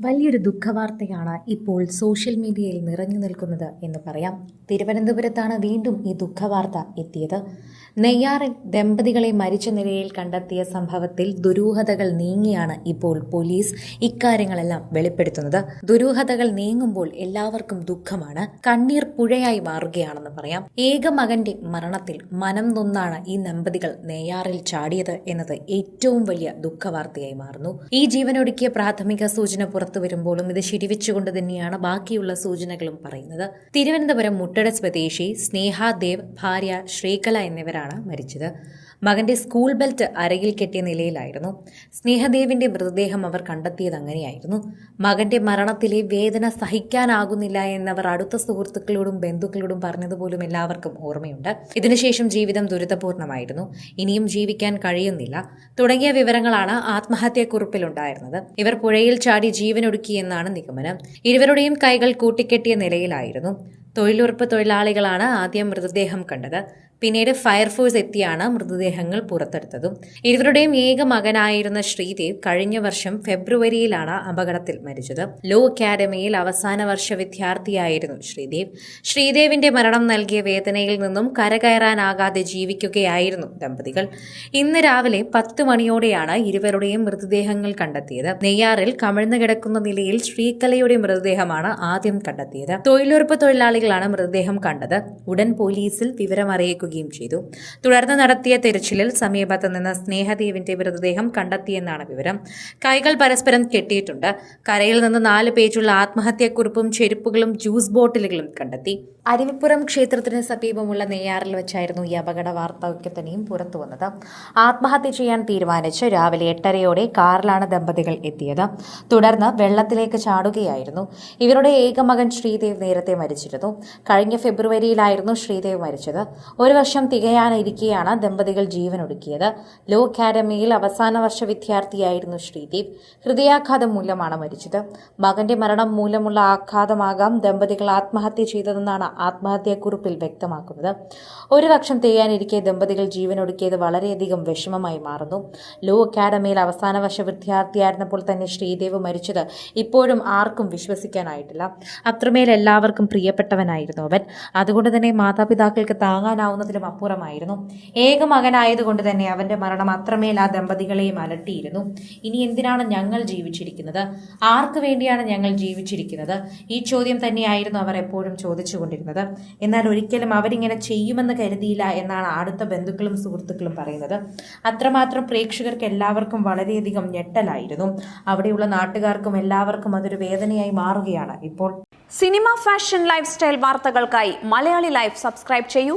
വലിയൊരു ദുഃഖവാർത്തയാണ് ഇപ്പോൾ സോഷ്യൽ മീഡിയയിൽ നിറഞ്ഞു നിൽക്കുന്നത് എന്ന് പറയാം. തിരുവനന്തപുരത്താണ് വീണ്ടും ഈ ദുഃഖവാർത്ത എത്തിയത്. നെയ്യാറിൽ ദമ്പതികളെ മരിച്ച നിലയിൽ കണ്ടെത്തിയ സംഭവത്തിൽ ദുരൂഹതകൾ നീങ്ങിയാണ് ഇപ്പോൾ പോലീസ് ഇക്കാര്യങ്ങളെല്ലാം വെളിപ്പെടുത്തുന്നത്. ദുരൂഹതകൾ നീങ്ങുമ്പോൾ എല്ലാവർക്കും ദുഃഖമാണ്. കണ്ണീർ പുഴയായി മാറുകയാണെന്ന് പറയാം. ഏക മകന്റെ മരണത്തിൽ മനം നൊന്നാണ് ഈ ദമ്പതികൾ നെയ്യാറിൽ ചാടിയത് എന്നത് ഏറ്റവും വലിയ ദുഃഖവാർത്തയായി മാറുന്നു. ഈ ജീവനൊടുക്കിയ പ്രാഥമിക സൂചന പുറത്തു വരുമ്പോഴും ഇത് ശരിവെച്ചുകൊണ്ട് തന്നെയാണ് ബാക്കിയുള്ള സൂചനകളും പറയുന്നത്. തിരുവനന്തപുരം മുട്ടട സ്വദേശി സ്നേഹാദേവ് ഭാര്യ ശ്രീകല എന്നിവരാണ് മരിച്ചത്. മകന്റെ സ്കൂൾ ബെൽറ്റ് അരയിൽ കെട്ടിയ നിലയിലായിരുന്നു. സ്നേഹദേവിന്റെ മൃതദേഹം അവർ കണ്ടെത്തിയത് അങ്ങനെയായിരുന്നു. മകന്റെ മരണത്തിലെ വേദന സഹിക്കാനാകുന്നില്ല എന്നവർ അടുത്ത സുഹൃത്തുക്കളോടും ബന്ധുക്കളോടും പറഞ്ഞതുപോലും എല്ലാവർക്കും ഓർമ്മയുണ്ട്. ഇതിനുശേഷം ജീവിതം ദുരിതപൂർണമായിരുന്നു. ഇനിയും ജീവിക്കാൻ കഴിയുന്നില്ല. തുടങ്ങിയ വിവരങ്ങളാണ് ആത്മഹത്യാക്കുറിപ്പിലുണ്ടായിരുന്നത്. ഇവർ പുഴയിൽ ചാടി ജീവനൊടുക്കിയെന്നാണ് നിഗമനം. ഇരുവരുടെയും കൈകൾ കൂട്ടിക്കെട്ടിയ നിലയിലായിരുന്നു. തൊഴിലുറപ്പ് തൊഴിലാളികളാണ് ആദ്യം മൃതദേഹം കണ്ടത്. പിന്നീട് ഫയർഫോഴ്സ് എത്തിയാണ് മൃതദേഹങ്ങൾ പുറത്തെടുത്തതും. ഇരുവരുടെയും ഏക മകനായിരുന്ന ശ്രീദേവ് കഴിഞ്ഞ വർഷം ഫെബ്രുവരിയിലാണ് അപകടത്തിൽ മരിച്ചത്. ലോ അക്കാദമിയിൽ അവസാന വർഷ വിദ്യാർത്ഥിയായിരുന്നു ശ്രീദേവ്. ശ്രീദേവിന്റെ മരണം നൽകിയ വേദനയിൽ നിന്നും കരകയറാനാകാതെ ജീവിക്കുകയായിരുന്നു ദമ്പതികൾ. ഇന്ന് രാവിലെ പത്ത് മണിയോടെയാണ് ഇരുവരുടെയും മൃതദേഹങ്ങൾ കണ്ടെത്തിയത്. നെയ്യാറിൽ കമിഴ്ന്നു കിടക്കുന്ന നിലയിൽ ശ്രീകലയുടെ മൃതദേഹമാണ് ആദ്യം കണ്ടെത്തിയത്. തൊഴിലുറപ്പ് തൊഴിലാളികളാണ് മൃതദേഹം കണ്ടത്. ഉടൻ പോലീസിൽ വിവരമറിയിക്കുകയും ചെയ്തു. തുടർന്ന് നടത്തിയ തിരച്ചിലിൽ സമീപത്ത് നിന്ന് സ്നേഹദേവിന്റെ മൃതദേഹം കണ്ടെത്തിയെന്നാണ് വിവരം. കൈകൾ പരസ്പരം കെട്ടിയിട്ടുണ്ട്. കരയിൽ നിന്ന് നാല് പേജുള്ള ആത്മഹത്യാക്കുറിപ്പും ചെരുപ്പുകളും ജ്യൂസ് ബോട്ടിലുകളും കണ്ടെത്തി. അരുവിപ്പുറം ക്ഷേത്രത്തിന് സമീപമുള്ള നെയ്യാറിൽ വെച്ചായിരുന്നു ഈ അപകട വാർത്ത ഒക്കെ തന്നെയും പുറത്തു വന്നത്. ആത്മഹത്യ ചെയ്യാൻ തീരുമാനിച്ച് രാവിലെ എട്ടരയോടെ കാറിലാണ് ദമ്പതികൾ എത്തിയത്. തുടർന്ന് വെള്ളത്തിലേക്ക് ചാടുകയായിരുന്നു. ഇവരുടെ ഏക മകൻ ശ്രീദേവ് നേരത്തെ മരിച്ചിരുന്നു. കഴിഞ്ഞ ഫെബ്രുവരിയിലായിരുന്നു ശ്രീദേവ് മരിച്ചത്. ഒരു വർഷം തികയാനിരിക്കെയാണ് ദമ്പതികൾ ജീവനൊടുക്കിയത്. ലോ അക്കാദമിയിൽ അവസാന വർഷ വിദ്യാർത്ഥിയായിരുന്നു ശ്രീദീപ്. ഹൃദയാഘാതം മൂലമാണ് മരിച്ചത്. മകന്റെ മരണം മൂലമുള്ള ആഘാതമാകാം ദമ്പതികൾ ആത്മഹത്യ ചെയ്തതെന്നാണ് ആത്മഹത്യാക്കുറിപ്പിൽ വ്യക്തമാക്കുന്നത്. ഒരു വർഷം തികയാനിരിക്കെ ദമ്പതികൾ ജീവനൊടുക്കിയത് വളരെയധികം വിഷമമായി മാറുന്നു. ലോ അക്കാദമിയിൽ അവസാന വർഷ വിദ്യാർത്ഥിയായിരുന്നപ്പോൾ തന്നെ ശ്രീദേവ് മരിച്ചത് ഇപ്പോഴും ആർക്കും വിശ്വസിക്കാനായിട്ടില്ല. അത്രമേൽ എല്ലാവർക്കും പ്രിയപ്പെട്ടവനായിരുന്നു അവൻ. അതുകൊണ്ട് തന്നെ മാതാപിതാക്കൾക്ക് താങ്ങാനാവുന്നതിലും അപ്പുറമായിരുന്നു. ഏക മകനായതുകൊണ്ട് തന്നെ അവന്റെ മരണം അത്രമേൽ ആ ദമ്പതികളെയും അലട്ടിയിരുന്നു. ഇനി എന്തിനാണ് ഞങ്ങൾ ജീവിച്ചിരിക്കുന്നത്? ആർക്ക് വേണ്ടിയാണ് ഞങ്ങൾ ജീവിച്ചിരിക്കുന്നത്? ഈ ചോദ്യം തന്നെയായിരുന്നു അവർ എപ്പോഴും ചോദിച്ചുകൊണ്ടിരുന്നത്. എന്നാൽ ഒരിക്കലും അവരിങ്ങനെ ചെയ്യുമെന്ന് കരുതിയില്ല എന്നാണ് അടുത്ത ബന്ധുക്കളും സുഹൃത്തുക്കളും പറയുന്നത്. അത്രമാത്രം പ്രേക്ഷകർക്ക് എല്ലാവർക്കും വളരെയധികം ഞെട്ടലായിരുന്നു. അവിടെയുള്ള നാട്ടുകാർക്കും എല്ലാവർക്കും അതൊരു വേദനയായി മാറുകയാണ് ഇപ്പോൾ. സിനിമ ഫാഷൻ ലൈഫ് സ്റ്റൈൽ വാർത്തകൾക്കായി മലയാളി ലൈഫ് സബ്സ്ക്രൈബ് ചെയ്യൂ.